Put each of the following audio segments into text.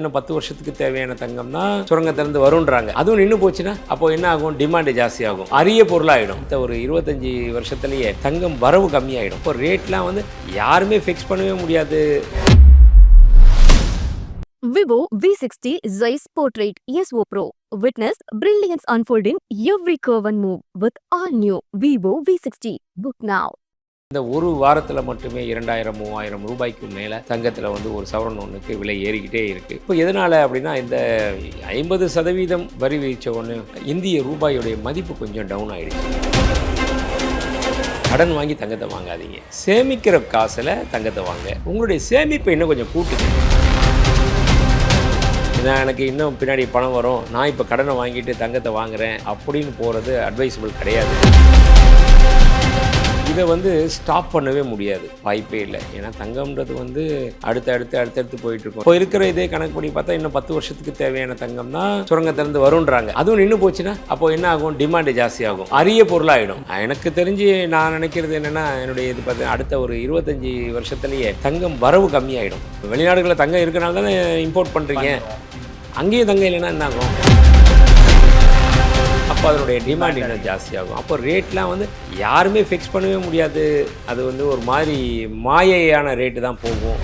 இன்னும் பத்து வருஷத்துக்கு தேவையான தங்கம் தான் சுரங்கத்திலிருந்து வருன்றாங்க அதுவும் நின்று போச்சுன்னா அப்போ என்ன ஆகும்? டிமாண்டு ஜாஸ்தி ஆகும். அரிய பொருளாயிடும். இந்த ஒரு இருபத்தஞ்சி வருஷத்துலேயே தங்கம் வரவு கம்மியாயிடும். இப்போ ரேட்லாம் வந்து யாருமே ஃபிக்ஸ் பண்ணவே முடியாது. Vivo V sixty V60 portrait S O pro Witness brilliance unfold in every curve and move with all new Vivo V60. Book now. இந்த ஒரு வாரத்தில் மட்டுமே இரண்டாயிரம் மூவாயிரம் ரூபாய்க்கு மேலே தங்கத்தில் வந்து ஒரு சவரன் ஒன்றுக்கு விலை ஏறிக்கிட்டே இருக்குது இப்போ எதனால் அப்படின்னா இந்த ஐம்பது சதவீதம் வரி விதிச்ச ஒன்று இந்திய ரூபாயுடைய மதிப்பு கொஞ்சம் டவுன் ஆகிடுச்சு கடன் வாங்கி தங்கத்தை வாங்காதீங்க. சேமிக்கிற காசில் தங்கத்தை வாங்க. உங்களுடைய சேமிப்பை இன்னும் கொஞ்சம் கூட்டுங்க. நான் எனக்கு இன்னும் பின்னாடி பணம் வரும். நான் இப்போ கடனை வாங்கிட்டு தங்கத்தை வாங்குறேன் அப்படின்னு போகிறது அட்வைசபிள் கிடையாது. இதை வந்து ஸ்டாப் பண்ணவே முடியாது. வாய்ப்பே இல்லை. ஏன்னா தங்கம்ன்றது வந்து அடுத்து அடுத்து அடுத்தடுத்து போயிட்டு இருக்கும் இப்போ இருக்கிற இதே கணக்கு பண்ணி பார்த்தா இன்னும் பத்து வருஷத்துக்கு தேவையான தங்கம் தான் சுரங்கத்திலிருந்து வரும்ன்றாங்க. அதுவும் நின்று போச்சுன்னா அப்போ என்ன ஆகும்? டிமாண்டு ஜாஸ்தி ஆகும். அரிய பொருளாயிடும். எனக்கு தெரிஞ்சு நான் நினைக்கிறது என்னன்னா என்னுடைய இது பார்த்து அடுத்த ஒரு இருபத்தஞ்சி வருஷத்துலயே தங்கம் வரவு கம்மியாயிடும். வெளிநாடுகளில் தங்கம் இருக்கனால தானே இம்போர்ட் பண்ணுறீங்க அங்கேயும் தங்கம் இல்லைன்னா என்ன ஆகும் அப்போ அதனுடைய டிமாண்ட் இன்னும் ஜாஸ்தியாகும். அப்போ ரேட்லாம் வந்து யாருமே ஃபிக்ஸ் பண்ணவே முடியாது. அது வந்து ஒரு மாதிரி மாயையான ரேட்டு தான் போகும்.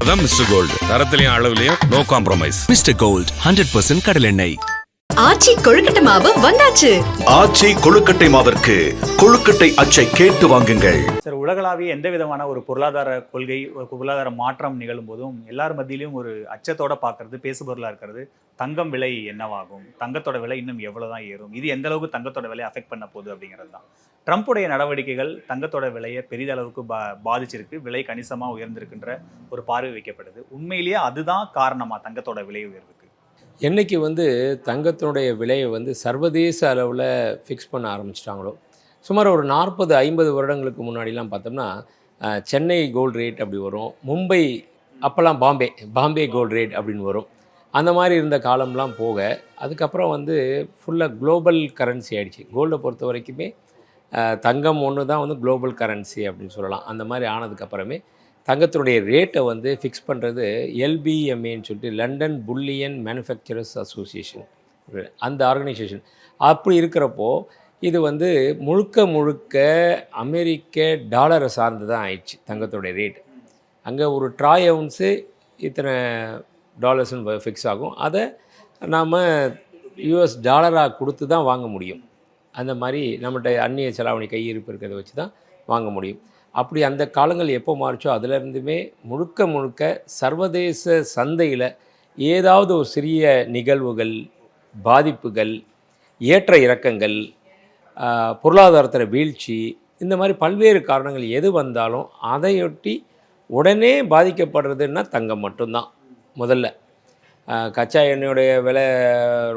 அதான் மிஸ்டர் கோல்டு தரத்திலையும் அளவுலையும் no compromise mister gold hundred percent கடலெண்ணெய் ஆச்சி கொழுக்கட்டை மாவு வந்தாச்சு. ஆச்சி கொழுக்கட்டை மாவிற்கு கொழுக்கட்டை அச்சை கேட்டு வாங்குங்கள். சார் உலகளாவிய எந்த விதமான ஒரு பொருளாதார கொள்கை ஒரு பொருளாதார மாற்றம் நிகழும் போதும் எல்லார் மத்தியிலும் ஒரு அச்சத்தோட பார்க்கறது பேசுபொருளாக இருக்கிறது. தங்கம் விலை என்னவாகும்? தங்கத்தோட விலை இன்னும் எவ்வளோ தான் ஏறும்? இது எந்த அளவுக்கு தங்கத்தோட விலையை அஃபெக்ட் பண்ண போகுது அப்படிங்கிறது தான் ட்ரம்ப்புடைய நடவடிக்கைகள் தங்கத்தோட விலையை பெரிதளவுக்கு பா பாதிச்சிருக்கு. விலை கணிசமாக உயர்ந்திருக்கின்ற ஒரு பார்வை வைக்கப்படுது உண்மையிலேயே அதுதான் காரணமாக தங்கத்தோட விலை உயர்வுக்கு? என்னைக்கு வந்து தங்கத்தினுடைய விலையை வந்து சர்வதேச அளவில் ஃபிக்ஸ் பண்ண ஆரம்பிச்சிட்டாங்களோ? சுமார் ஒரு நாற்பது ஐம்பது வருடங்களுக்கு முன்னாடிலாம் பார்த்தோம்னா சென்னை கோல்டு ரேட் அப்படி வரும். மும்பை அப்போல்லாம் பாம்பே பாம்பே கோல்டு ரேட் அப்படின்னு வரும். அந்த மாதிரி இருந்த காலம்லாம் போக அதுக்கப்புறம் வந்து ஃபுல்லாக குளோபல் கரன்சி ஆகிடுச்சு கோல்டை பொறுத்த வரைக்குமே தங்கம் ஒன்று தான் வந்து குளோபல் கரன்சி அப்படின்னு சொல்லலாம். அந்த மாதிரி ஆனதுக்கப்புறமே தங்கத்தினுடைய ரேட்டை வந்து ஃபிக்ஸ் பண்ணுறது எல்பிஎம்ஏன்னு சொல்லிட்டு லண்டன் புல்லியன் மேனுஃபேக்சரர்ஸ் அசோசியேஷன் அந்த ஆர்கனைசேஷன் அப்படி இருக்கிறப்போ இது வந்து முழுக்க முழுக்க அமெரிக்க டாலரை சார்ந்து தான் ஆயிடுச்சு தங்கத்தோடைய ரேட் அங்கே ஒரு ட்ராய் அவுன்ஸு இத்தனை டாலர்ஸ்னு ஃபிக்ஸ் ஆகும். அதை நாம் யூஎஸ் டாலராக கொடுத்து தான் வாங்க முடியும். அந்த மாதிரி நம்மகிட்ட அந்நிய செலாவணி கையிருப்பு இருக்கிறத வச்சு தான் வாங்க முடியும். அப்படி அந்த காலங்கள் எப்போ மாறிச்சோ அதுலேருந்துமே முழுக்க முழுக்க சர்வதேச சந்தையில் ஏதாவது ஒரு சிறிய நிகழ்வுகள் பாதிப்புகள் ஏற்ற இறக்கங்கள் பொருளாதாரத்தில் வீழ்ச்சி இந்த மாதிரி பல்வேறு காரணங்கள் எது வந்தாலும் அதையொட்டி உடனே பாதிக்கப்படுறதுன்னா தங்கம் மட்டும்தான். முதல்ல. கச்சா எண்ணெயுடைய விலை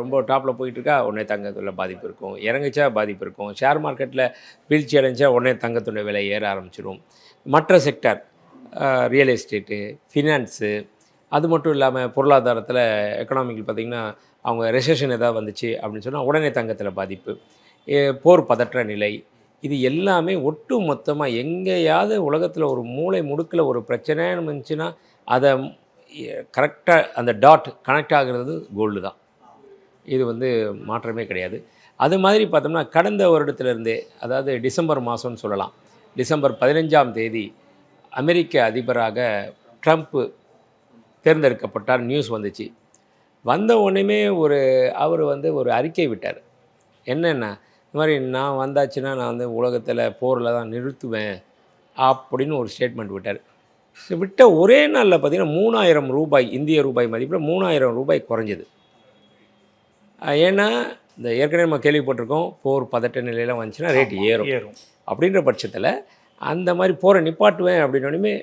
ரொம்ப டாப்பில் போயிட்டுருக்கா உடனே தங்கத்தில் பாதிப்பு இருக்கும். இறங்குச்சா பாதிப்பு இருக்கும். ஷேர் மார்க்கெட்டில் வீழ்ச்சி அடைஞ்சா உடனே தங்கத்துடைய விலை ஏற ஆரம்பிச்சிடும் மற்ற செக்டர் ரியல் எஸ்டேட்டு ஃபினான்ஸு அது மட்டும் இல்லாமல் பொருளாதாரத்தில் எக்கனாமிக்கில் பார்த்திங்கன்னா அவங்க ரெசஷன் எதாவது வந்துச்சு அப்படின்னு சொன்னால் உடனே தங்கத்தில் பாதிப்பு. போர் பதற்ற நிலை. இது எல்லாமே ஒட்டு மொத்தமாக எங்கேயாவது உலகத்தில் ஒரு மூளை முடுக்கில் ஒரு பிரச்சனைன்னு இருந்துச்சுன்னா அதை கரெக்டாக அந்த டாட் கனெக்ட் ஆகிறது கோல்டு தான். இது வந்து மாற்றமே கிடையாது. அது மாதிரி பார்த்தோம்னா கடந்த வருடத்திலிருந்தே அதாவது டிசம்பர் மாதம்னு சொல்லலாம். டிசம்பர் பதினஞ்சாம் தேதி அமெரிக்க அதிபராக ட்ரம்ப்பு தேர்ந்தெடுக்கப்பட்டார் நியூஸ் வந்துச்சு. வந்த உடனேமே ஒரு அவர் வந்து ஒரு அறிக்கை விட்டார். என்னென்னா இந்த மாதிரி நான் வந்தாச்சுன்னா நான் வந்து உலகத்தில் போரில் தான் நிறுத்துவேன் அப்படின்னு ஒரு ஸ்டேட்மெண்ட் விட்டார். விட்ட ஒரே நாளில் பார்த்தீங்கன்னா மூணாயிரம் ரூபாய் இந்திய ரூபாய் மதிப்பில் மூணாயிரம் ரூபாய் குறைஞ்சது. ஏன்னா இந்த ஏற்கனவே நம்ம கேள்விப்பட்டிருக்கோம் போர் பதட்ட நிலையெல்லாம் வந்துச்சுன்னா ரேட் ஏறும். ஏறும். அப்படின்ற பட்சத்தில் அந்த மாதிரி போரை நிப்பாட்டுவேன் அப்படின்னோடனே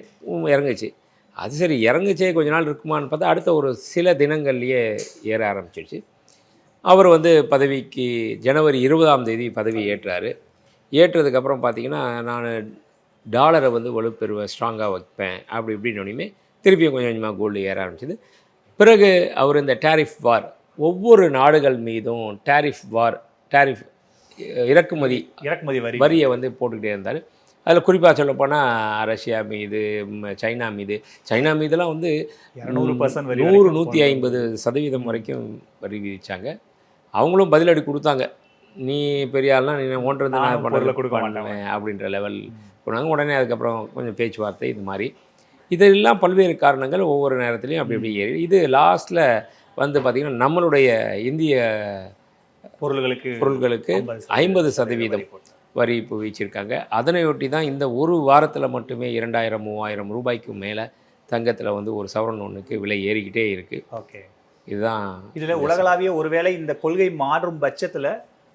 இறங்குச்சு. அது சரி இறங்குச்சே கொஞ்ச நாள் இருக்குமான்னு பார்த்தா அடுத்த ஒரு சில தினங்கள்லேயே ஏற ஆரம்பிச்சிடுச்சு அவர் வந்து பதவிக்கு ஜனவரி இருபதாம் தேதி பதவி ஏற்றார். ஏற்றதுக்கப்புறம் பார்த்தீங்கன்னா நான் டாலரை வந்து வலுப்பெறுவேன் ஸ்ட்ராங்காக வைப்பேன் அப்படி இப்படின்னோடனே திருப்பியும் கொஞ்சம் கொஞ்சமாக கோல்டு ஏற ஆரம்பிச்சது. பிறகு அவர் இந்த டேரிஃப் வார் ஒவ்வொரு நாடுகள் மீதும் டேரிஃப் வார் டேரிஃப் இறக்குமதி இறக்குமதி வரி. வரியை வந்து போட்டுக்கிட்டே இருந்தார். அதில் குறிப்பாக சொல்லப்போனால் ரஷ்யா மீது சைனா மீது சைனா மீதெல்லாம் வந்து இரநூறு பர்சன்ட் வரி நூறு நூற்றி. ஐம்பது சதவீதம் வரைக்கும் வரி விதிச்சாங்க. அவங்களும் பதிலடி கொடுத்தாங்க. நீ பெரிய ஆள்னா நீ ஒன்று வந்து நானும் நான் பொருளை பண்ணுறது கொடுக்க பண்ணுவேன் அப்படின்ற லெவல் போனாங்க உடனே அதுக்கப்புறம் கொஞ்சம் பேச்சுவார்த்தை இது மாதிரி. இதெல்லாம் பல்வேறு காரணங்கள் ஒவ்வொரு நேரத்துலையும் அப்படி அப்படி ஏறி இது லாஸ்ட்டில் வந்து பார்த்திங்கன்னா நம்மளுடைய இந்திய பொருள்களுக்கு பொருள்களுக்கு 50 ஐம்பது சதவீதம். வரி இப்போ வீச்சிருக்காங்க. அதனையொட்டி தான் இந்த ஒரு வாரத்தில் மட்டுமே இரண்டாயிரம் மூவாயிரம் ரூபாய்க்கு மேலே தங்கத்தில் வந்து ஒரு சவரன் ஒன்றுக்கு விலை ஏறிக்கிட்டே இருக்குது ஓகே. இதுதான் இதுல உலகளாவிய ஒருவேளை இந்த கொள்கை மாறும் பட்சத்துல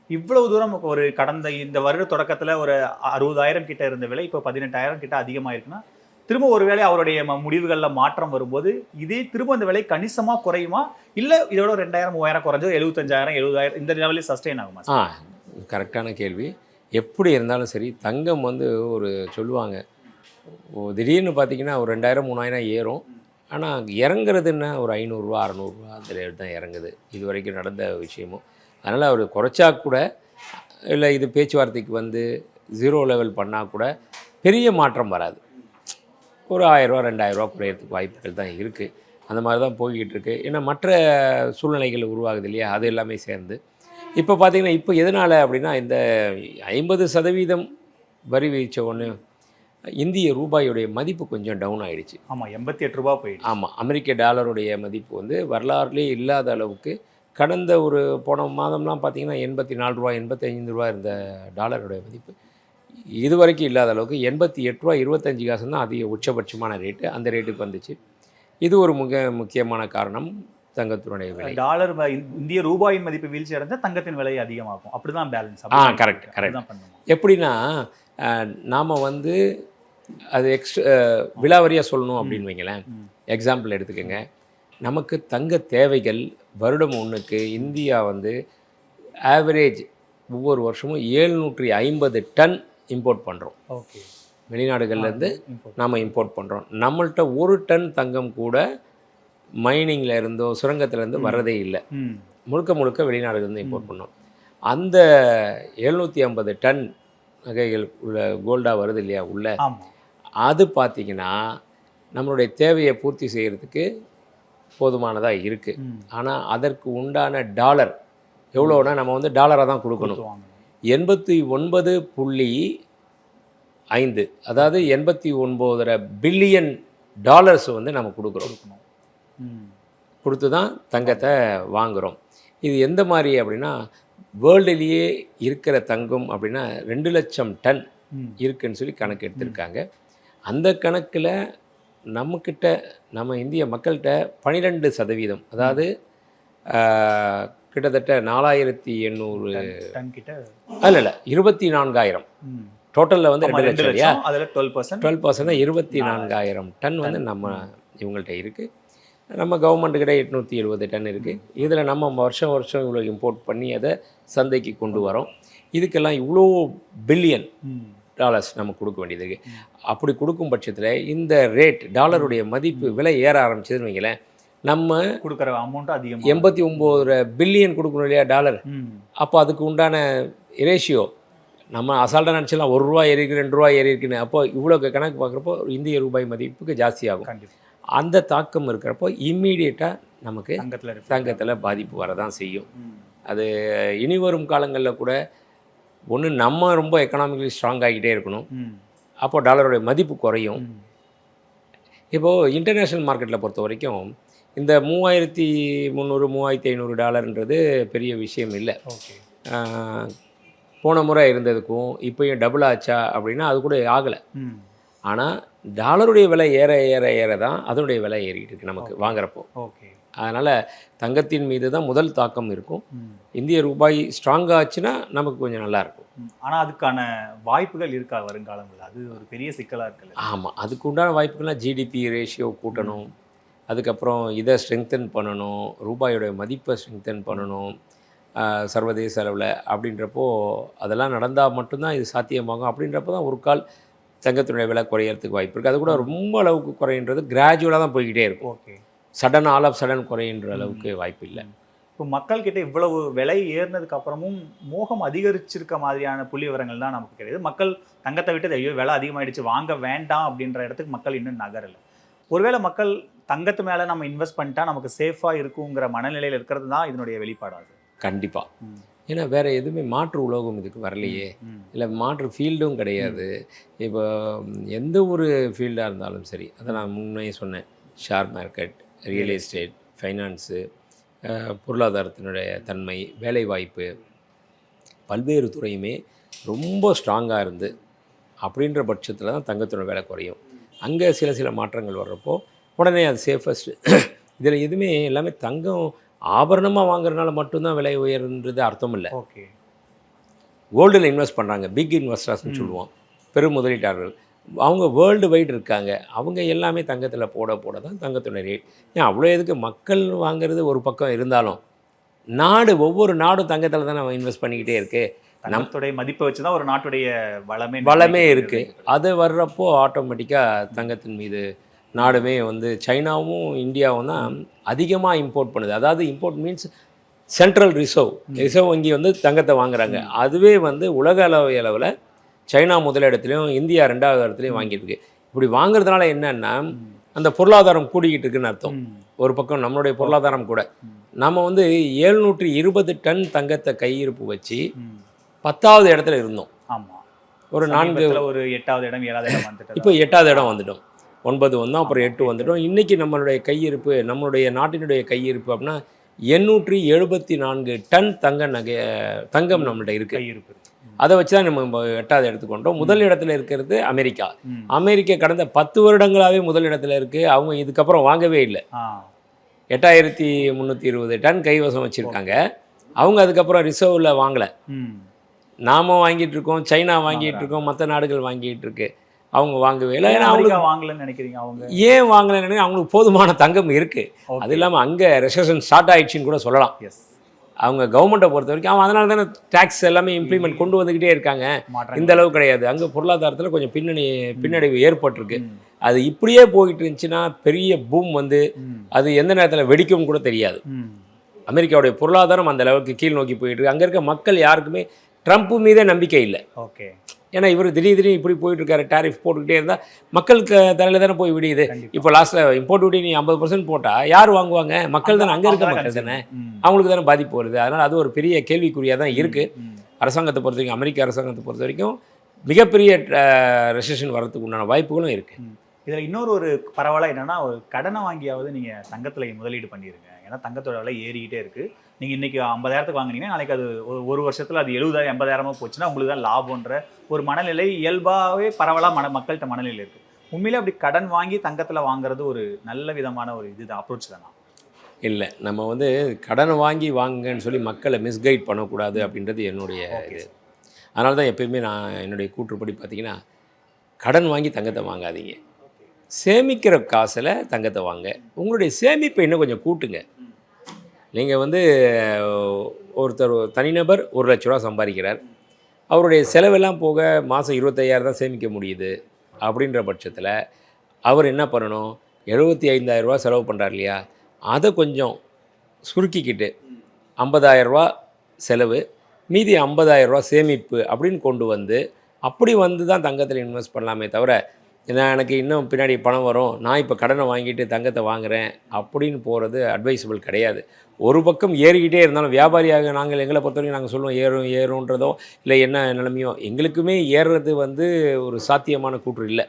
இவ்வளவு தூரம் ஒரு கடந்த இந்த வருட தொடக்கத்தில் ஒரு அறுபதாயிரம் கிட்ட இருந்த விலை இப்போ பதினெட்டாயிரம் கிட்ட அதிகமாயிருக்குன்னா திரும்ப ஒருவேளை அவருடைய முடிவுகளில் மாற்றம் வரும்போது இதே திரும்ப அந்த விலை கணிசமாக குறையுமா? இல்லை இதோட ரெண்டாயிரம் மூவாயிரம் குறைஞ்சோ எழுபத்தஞ்சாயிரம் எழுபதாயிரம் இந்த லெவலில் சஸ்டெயின் ஆகுமா ஆ கரெக்டான கேள்வி. எப்படி இருந்தாலும் சரி தங்கம் வந்து ஒரு சொல்லுவாங்க திடீர்னு பார்த்தீங்கன்னா ஒரு ரெண்டாயிரம் மூணாயிரம் ஏறும். ஆனால் இறங்குறதுன்னா ஒரு ஐநூறுரூவா அறநூறுவா அதில் தான் இறங்குது. இது வரைக்கும் நடந்த விஷயமும். அதனால் அவர் குறைச்சா கூட இல்லை இது பேச்சுவார்த்தைக்கு வந்து ஜீரோ லெவல் பண்ணால் கூட பெரிய மாற்றம் வராது. ஒரு ஆயிரரூவா ரெண்டாயிரரூவா குறையறதுக்கு வாய்ப்புகள் தான் இருக்குது அந்த மாதிரி தான் போய்கிட்டு இருக்கு. ஏன்னா மற்ற சூழ்நிலைகள் உருவாகுது இல்லையா? அது எல்லாமே சேர்ந்து. இப்போ பார்த்தீங்கன்னா இப்போ எதனால் அப்படின்னா இந்த ஐம்பது சதவீதம் வரி விதிச்ச ஒன்று இந்திய ரூபாயுடைய மதிப்பு கொஞ்சம் டவுன் ஆயிடுச்சு. ஆமா எண்பத்தி எட்டு ரூபாய் போயிடுச்சு. ஆமாம் அமெரிக்க டாலருடைய மதிப்பு வந்து வரலாறுலேயே இல்லாத அளவுக்கு கடந்த ஒரு போன மாதம்லாம் பார்த்தீங்கன்னா எண்பத்தி நாலு ரூபா எண்பத்தைந்து ரூபா இருந்த டாலருடைய மதிப்பு. இது வரைக்கும் இல்லாத அளவுக்கு எண்பத்தி எட்டு ரூபா இருபத்தஞ்சி காசு தான் அதிக உச்சபட்சமான ரேட்டு அந்த ரேட்டுக்கு வந்துச்சு. இது ஒரு மிக முக்கியமான காரணம் தங்கத்தினுடைய விலை. டாலர் இந்திய ரூபாயின் மதிப்பு வீழ்ச்சி அடைஞ்சா தங்கத்தின் விலை அதிகமாகும். அப்படிதான் பேலன்ஸ் ஆ, correct. பண்ணுவோம் எப்படின்னா நாம் வந்து அது எக்ஸ்ட் விலாவரியாக சொல்லணும் அப்படின்னு வைங்களேன். எக்ஸாம்பிள் எடுத்துக்கோங்க. நமக்கு தங்க தேவைகள் வருடம் ஒன்றுக்கு இந்தியா வந்து ஆவரேஜ் ஒவ்வொரு வருஷமும் ஏழ்நூற்றி ஐம்பது டன் இம்போர்ட் பண்ணுறோம் ஓகே. வெளிநாடுகள்லேருந்து நாம் இம்போர்ட் பண்ணுறோம் நம்மள்ட்ட ஒரு டன் தங்கம் கூட மைனிங்கில் இருந்தோ சுரங்கத்துல இருந்தோ ம். வர்றதே இல்லை. முழுக்க முழுக்க வெளிநாடுகள்லேருந்து இம்போர்ட். பண்ணோம். அந்த எழுநூற்றி ஐம்பது டன் நகைகள் உள்ள கோல்டாக வருது இல்லையா உள்ள? அது பார்த்தீங்கன்னா நம்மளுடைய தேவையை பூர்த்தி செய்கிறதுக்கு போதுமானதாக இருக்குது. ஆனால் அதற்கு உண்டான டாலர் எவ்வளோனா நம்ம வந்து டாலராக தான் கொடுக்கணும். எண்பத்தி ஒன்பது புள்ளி ஐந்து அதாவது எண்பத்தி ஒன்பதரை பில்லியன் டாலர்ஸ் வந்து நம்ம கொடுக்குறோம். கொடுத்து தான் தங்கத்தை வாங்குகிறோம் இது எந்த மாதிரி அப்படின்னா வேர்ல்டுலேயே இருக்கிற தங்கம் அப்படின்னா ரெண்டு லட்சம் டன். இருக்குன்னு சொல்லி கணக்கு எடுத்திருக்காங்க அந்த கணக்கில் நம்மக்கிட்ட நம்ம இந்திய மக்கள்கிட்ட பன்னிரெண்டு சதவீதம். அதாவது கிட்டத்தட்ட நாலாயிரத்தி எண்ணூறு கிட்ட அல்ல இல்லை இருபத்தி நான்காயிரம். டோட்டலில் வந்து ரெண்டு லட்சம் இல்லையா? அதுல டுவெல் பர்சன்ட். டுவெல் பர்சன்ட் இருபத்தி நான்காயிரம் டன் வந்து. நம்ம இவங்கள்ட்ட இருக்குது நம்ம கவர்மெண்ட்டுக்கிட்ட எட்நூற்றி எழுபது டன் இருக்குது இதில் நம்ம வருஷம் வருஷம் இவ்வளோ இம்போர்ட் பண்ணி அதை சந்தைக்கு கொண்டு வரோம். இதுக்கெல்லாம் இவ்வளோ பில்லியன் டாலர்ஸ் நம்ம கொடுக்க வேண்டியது. இருக்கு அப்படி கொடுக்கும் பட்சத்தில் இந்த ரேட் டாலருடைய மதிப்பு விலை ஏற ஆரம்பிச்சதுன்னு வைங்களேன் நம்ம கொடுக்குற அமௌண்ட் அதிகம் எண்பத்தி ஒம்பது பில்லியன் கொடுக்கணும் இல்லையா டாலர். அப்போ அதுக்கு உண்டான ரேஷியோ நம்ம அசால்ட்டாக நினச்சலாம் ஒரு ரூபா ஏறி இருக்கு ரெண்டு ரூபா ஏறி இருக்குன்னு அப்போ இவ்வளோ கணக்கு பார்க்குறப்போ இந்திய ரூபாய் மதிப்புக்கு ஜாஸ்தியாகும். அந்த தாக்கம் இருக்கிறப்போ இம்மீடியட்டாக நமக்கு தங்கத்துல தங்கத்தில் பாதிப்பு வரதான் செய்யும். அது இனி வரும் காலங்களில் கூட ஒன்று நம்ம ரொம்ப எக்கனாமிக்கலி ஸ்ட்ராங் ஆகிட்டே இருக்கணும். அப்போ டாலருடைய மதிப்பு குறையும். இப்போது இன்டர்நேஷ்னல் மார்க்கெட்டில் பொறுத்த வரைக்கும் இந்த மூவாயிரத்தி முந்நூறு மூவாயிரத்தி ஐநூறு டாலர்ன்றது பெரிய விஷயம் இல்லை. போன முறை இருந்ததுக்கும் இப்போயும் டபுள் ஆச்சா அப்படின்னா அது கூட ஆகலை. ஆனால் டாலருடைய விலை ஏற ஏற ஏற தான் அதனுடைய விலை ஏறிக்கிட்டு இருக்கு நமக்கு வாங்குறப்போ. ஓகே. அதனால் தங்கத்தின் மீது தான் முதல் தாக்கம் இருக்கும். இந்திய ரூபாய் ஸ்ட்ராங் ஆச்சுன்னா நமக்கு கொஞ்சம் நல்லா இருக்கும். ம். ஆனா அதுக்கான வாய்ப்புகள் இருக்கா வருங்காலங்கள்ல? அது ஒரு பெரிய சிக்கலா இருக்குல்ல? ஆமாம் அதுக்கு உண்டான வாய்ப்புகள்லாம் ஜிடிபி ரேஷியோ கூட்டணும். அதுக்கப்புறம் இதை ஸ்ட்ரெங்தன் பண்ணணும். ரூபாயோட மதிப்பை ஸ்ட்ரெங்தன் பண்ணணும். சர்வதேச அளவில் அப்படின்றப்போ அதெல்லாம் நடந்தால் மட்டும்தான் இது சாத்தியமாகும். அப்படின்றப்போ தான் ஒரு கால் தங்கத்தினுடைய விலை குறையறதுக்கு வாய்ப்பு இருக்குது அது கூட ரொம்ப அளவுக்கு குறையின்றது கிராஜுவலாக தான் போய்கிட்டே இருக்கும். Okay. Sudden all of sudden குறையின்ற அளவுக்கு வாய்ப்பு இல்லை. இப்போ மக்கள் கிட்ட இவ்வளவு விலை ஏறினதுக்கு அப்புறமும் மோகம் அதிகரிச்சிருக்க மாதிரியான புள்ளி விவரங்கள் தான் நமக்கு கிடையாது. மக்கள் தங்கத்தை விட்டு ஐயோ விலை அதிகமாயிடுச்சு வாங்க வேண்டாம் அப்படின்ற இடத்துக்கு மக்கள் இன்னும் நகரல. ஒருவேளை மக்கள் தங்கத்து மேல நம்ம இன்வெஸ்ட் பண்ணிட்டா நமக்கு சேஃபா இருக்குங்கிற மனநிலையில இருக்கிறது தான் இதனுடைய வெளிப்பாடாது கண்டிப்பாக. ஏன்னா வேறு எதுவுமே மாற்று உலோகம் இதுக்கு வரலையே. இல்லை மாற்று ஃபீல்டும் கிடையாது. இப்போ எந்த ஒரு ஃபீல்டாக இருந்தாலும் சரி அதை நான் முன்னே சொன்னேன் share market real estate finance பொருளாதாரத்தினுடைய தன்மை வேலைவாய்ப்பு பல்வேறு துறையுமே ரொம்ப ஸ்ட்ராங்காக இருந்து அப்படின்ற பட்சத்தில் தான் தங்கத்தோட விலை குறையும். அங்கே சில சில மாற்றங்கள் வர்றப்போ உடனே அது சேஃபஸ்ட் இதில் எதுவுமே எல்லாமே தங்கம் ஆபரணமாக வாங்குறதுனால மட்டும்தான் விலை உயர்ன்றது அர்த்தம் இல்லை. ஓகே. கோல்டில் இன்வெஸ்ட் பண்ணுறாங்க பிக் இன்வெஸ்டர்ஸ்னு சொல்லுவோம். பெரும் முதலீட்டாளர்கள். அவங்க வேர்ல்டு வைடு இருக்காங்க. அவங்க எல்லாமே தங்கத்தில் போட போட தான் தங்கத்தோட ரேட் ஏன் அவ்வளோ எதுக்கு மக்கள் வாங்குறது ஒரு பக்கம் இருந்தாலும் நாடு ஒவ்வொரு நாடும் தங்கத்தில் தானே இன்வெஸ்ட் பண்ணிக்கிட்டே இருக்கு. தங்கத்துடைய மதிப்பை வச்சு தான் ஒரு நாட்டுடைய வளமே வளமே. இருக்குது அது வர்றப்போ ஆட்டோமேட்டிக்காக தங்கத்தின் மீது நாடுமே வந்து சைனாவும் இந்தியாவும் தான் அதிகமாக இம்போர்ட் பண்ணுது. அதாவது import means central reserve reserve வங்கி வந்து தங்கத்தை வாங்குறாங்க. அதுவே வந்து உலக அளவு அளவில் சைனா முதலிடத்துலையும் இந்தியா ரெண்டாவது இடத்துலையும் வாங்கிட்டு இருக்கு இப்படி வாங்குறதுனால என்னன்னா அந்த பொருளாதாரம் கூடிக்கிட்டு இருக்குன்னு அர்த்தம். ஒரு பக்கம் நம்மளுடைய பொருளாதாரம் கூட. நம்ம வந்து எழுநூற்றி இருபது டன் தங்கத்தை கையிருப்பு வச்சு. பத்தாவது இடத்துல இருந்தோம். ஒரு நான்கு ஒரு எட்டாவது இடம் ஏழாவது இடம் வந்துட்டு இப்போ எட்டாவது இடம் வந்துட்டோம். ஒன்பது வந்தோம் அப்புறம் எட்டு வந்துட்டோம். இன்றைக்கி நம்மளுடைய கையிருப்பு நம்மளுடைய நாட்டினுடைய கையிருப்பு அப்படின்னா எண்ணூற்றி எழுபத்தி நான்கு டன் தங்க நகை தங்கம் இருக்குது கையிருப்பு இருக்கு. அதை வச்சு தான் நம்ம எட்டாவது இடத்துக்கு கொண்டோம் முதல் இடத்துல இருக்கிறது அமெரிக்கா. அமெரிக்கா கடந்த பத்து வருடங்களாகவே முதல் இடத்துல இருக்குது அவங்க இதுக்கப்புறம் வாங்கவே இல்லை. எட்டாயிரத்தி முந்நூற்றி இருபது டன் கைவசம் வச்சுருக்காங்க. அவங்க அதுக்கப்புறம் ரிசர்வில் வாங்கலை. நாம வாங்கிட்டு இருக்கோம் சைனா வாங்கிட்டு இருக்கோம் மற்ற நாடுகள் வாங்கிட்டு இருக்கு. அவங்க வாங்கவே இல்லை. ஏன் ஏன்னா அவங்களுக்கு வாங்கலன்னு நினைக்கிறீங்க அவங்க? ஏன் வாங்கலைன்னு அவங்களுக்கு போதுமான தங்கம் இருக்கு. அது இல்லாமல் அங்கே ரெசன் ஸ்டார்ட் ஆயிடுச்சுன்னு கூட சொல்லலாம். எஸ் அவங்க கவர்மெண்ட்டை பொறுத்த வரைக்கும் அவன் அதனால தானே டேக்ஸ் எல்லாமே இம்ப்ளிமெண்ட் கொண்டு வந்துக்கிட்டே இருக்காங்க. இந்த அளவு கிடையாது. அங்கே பொருளாதாரத்தில் கொஞ்சம் பின்னணி பின்னடைவு ஏற்பட்டிருக்கு. ம். அது இப்படியே போயிட்டு இருந்துச்சுன்னா பெரிய பூம் வந்து. அது எந்த நேரத்தில் வெடிக்கும்னு கூட தெரியாது. அமெரிக்காவுடைய பொருளாதாரம் அந்த அளவுக்கு கீழ் நோக்கி போயிட்டு இருக்கு. அங்கே இருக்க மக்கள் யாருக்குமே ட்ரம்ப் மீதே நம்பிக்கை இல்லை. ஓகே ஏன்னா இவர் திடீர் திடீர்னு இப்படி போயிட்டு இருக்காரு டாரிஃப் போட்டுக்கிட்டே இருந்தால் மக்களுக்கு தலையில தானே போய் விடியுது. இப்போ லாஸ்ட்டில் இம்போர்ட் டியூட்டி நீ ஐம்பது பர்சன்ட் போட்டால் யார் வாங்குவாங்க? மக்கள் தானே அங்கே இருக்க மக்கள் தான். அவங்களுக்கு தானே பாதிப்பு வருது. அதனால் அது ஒரு பெரிய கேள்விக்குறியாக தான் இருக்குது. அரசாங்கத்தை பொறுத்த வரைக்கும் அமெரிக்க அரசாங்கத்தை பொறுத்த வரைக்கும் மிகப்பெரிய ரெசெஷன் வர்றதுக்கு உண்டான வாய்ப்புகளும் இருக்குது இதுல இன்னொரு ஒரு பரவலா என்னன்னா ஒரு கடனை வாங்கியாவது நீங்க தங்கத்துல முதலீடு பண்ணிருங்க. ஏன்னா தங்கத்தோட விலை ஏறிக்கிட்டே இருக்கு. நீங்க இன்னைக்கு ஐம்பதாயிரத்துக்கு வாங்குனீங்கன்னா நாளைக்கு அது ஒரு வருஷத்துல அது எழுபதாயிரம் எண்பதாயிரமா போச்சுன்னா உங்களுக்கு தான் லாபம்ன்ற ஒரு மனநிலை இயல்பாவே பரவலா மன மக்கள்கிட்ட மனநிலை இருக்கு. உண்மையிலே அப்படி கடன் வாங்கி தங்கத்துல வாங்குறது ஒரு நல்ல விதமான ஒரு இது அப்ரோச் தானா? இல்லை நம்ம வந்து கடனை வாங்கி வாங்குங்கன்னு சொல்லி மக்களை மிஸ்கைட் பண்ணக்கூடாது அப்படின்றது என்னுடைய இது. அதனால தான் எப்பயுமே நான் என்னுடைய கூற்றுப்படி பார்த்தீங்கன்னா கடன் வாங்கி தங்கத்தை வாங்காதீங்க. சேமிக்கிற காசில் தங்கத்தை வாங்க. உங்களுடைய சேமிப்பை இன்னும் கொஞ்சம் கூட்டுங்க. நீங்கள் வந்து ஒருத்தர் தனிநபர் ஒரு லட்ச ரூபா சம்பாதிக்கிறார். அவருடைய செலவெல்லாம் போக மாதம் இருபத்தையாயிரம் தான் சேமிக்க முடியுது. அப்படின்ற பட்சத்தில் அவர் என்ன பண்ணணும்? எழுபத்தி ஐந்தாயிரம் ரூபா செலவு பண்ணுறார் இல்லையா? அதை கொஞ்சம் சுருக்கிக்கிட்டு 50000 ரூபா செலவு மீதி 50000 ரூபா சேமிப்பு அப்படின்னு கொண்டு வந்து அப்படி வந்து தான் தங்கத்தில் இன்வெஸ்ட் பண்ணலாமே தவிர நான் எனக்கு இன்னும் பின்னாடி பணம் வரும். நான் இப்போ கடனை வாங்கிட்டு தங்கத்தை வாங்குறேன் அப்படின்னு போகிறது அட்வைசபிள் கிடையாது. ஒரு பக்கம் ஏறிக்கிட்டே இருந்தாலும் வியாபாரியாக நாங்கள் எங்களை பொறுத்த வரைக்கும் நாங்கள் சொல்லுவோம் ஏறும் ஏறும்ன்றதோ இல்லை என்ன நிலைமையோ? எங்களுக்குமே ஏறுறது வந்து ஒரு சாத்தியமான கூற்று இல்லை.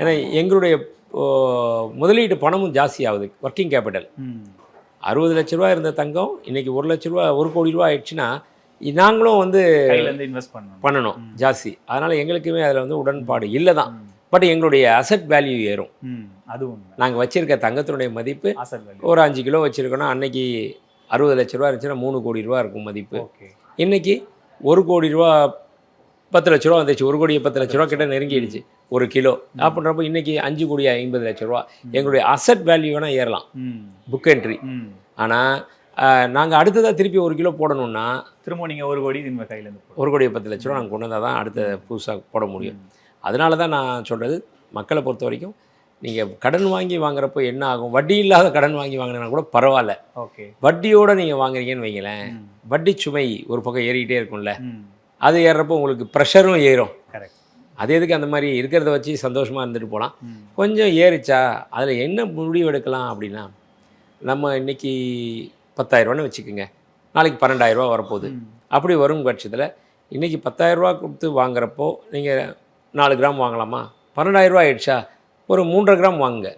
ஏன்னா எங்களுடைய முதலீட்டு பணமும் ஜாஸ்தி ஆகுது ஒர்க்கிங் கேபிட்டல். அறுபது லட்ச ரூபா இருந்த தங்கம் இன்னைக்கு ஒரு லட்ச ரூபா ஒரு கோடி ரூபா ஆயிடுச்சுன்னா நாங்களும் வந்து இன்வெஸ்ட் பண்ணணும். பண்ணணும் ஜாஸ்தி. அதனால் எங்களுக்குமே அதில் வந்து உடன்பாடு இல்லை தான். பட் எங்களுடைய அசட் வேல்யூ ஏறும். ம். அது உண்மை. நாங்கள் வச்சிருக்க தங்கத்தினுடைய மதிப்பு ஒரு அஞ்சு கிலோ வச்சுருக்கோன்னா அன்னைக்கு அறுபது லட்ச ரூபா இருந்துச்சுன்னா மூணு கோடி ரூபா இருக்கும் மதிப்பு. இன்னைக்கு ஒரு கோடி ரூபா பத்து லட்ச ரூபா வந்துச்சு ஒரு கோடி பத்து லட்ச ரூபா கிட்ட நெருங்கிடுச்சு ஒரு கிலோ. அப்படின்றப்போ இன்னைக்கு அஞ்சு கோடி ஐம்பது லட்ச ரூபா. எங்களுடைய அசட் வேல்யூ வேணால் ஏறலாம். Book entry. ஆனால் நாங்கள் அடுத்ததாக திருப்பி ஒரு கிலோ போடணும்னா திரும்ப நீங்க ஒரு கோடி கையில. ஒரு கோடி பத்து லட்ச ரூபா நாங்கள் கொண்டு வந்தால் தான் அடுத்த புதுசாக போட முடியும். அதனால தான் நான் சொல்கிறது மக்களை பொறுத்த வரைக்கும் நீங்கள் கடன் வாங்கி வாங்குறப்போ என்ன ஆகும்? வட்டி இல்லாத கடன் வாங்கி வாங்கினா கூட பரவாயில்ல. ஓகே. வட்டியோடு நீங்கள் வாங்குறீங்கன்னு வைங்களேன் வட்டி சுமை ஒரு பக்கம் ஏறிக்கிட்டே இருக்கும்ல அது ஏறுறப்போ உங்களுக்கு ப்ரெஷரும் ஏறும். கரெக்ட் அது எதுக்கு அந்த மாதிரி இருக்கிறத வச்சு சந்தோஷமாக இருந்துட்டு போகலாம் கொஞ்சம் ஏறிச்சா அதில் என்ன முடிவு எடுக்கலாம் அப்படின்னா நம்ம இன்னைக்கு பத்தாயிரரூவான்னு வச்சுக்கோங்க நாளைக்கு பன்னெண்டாயிரரூவா வரப்போகுது. அப்படி வரும் பட்சத்தில் இன்றைக்கி பத்தாயிரரூவா கொடுத்து வாங்குறப்போ நீங்கள் நாலு கிராம் வாங்கலாமா? பன்னெண்டாயிரரூவா ஆயிடுச்சா? ஒரு மூன்றரை கிராம் வாங்குங்க.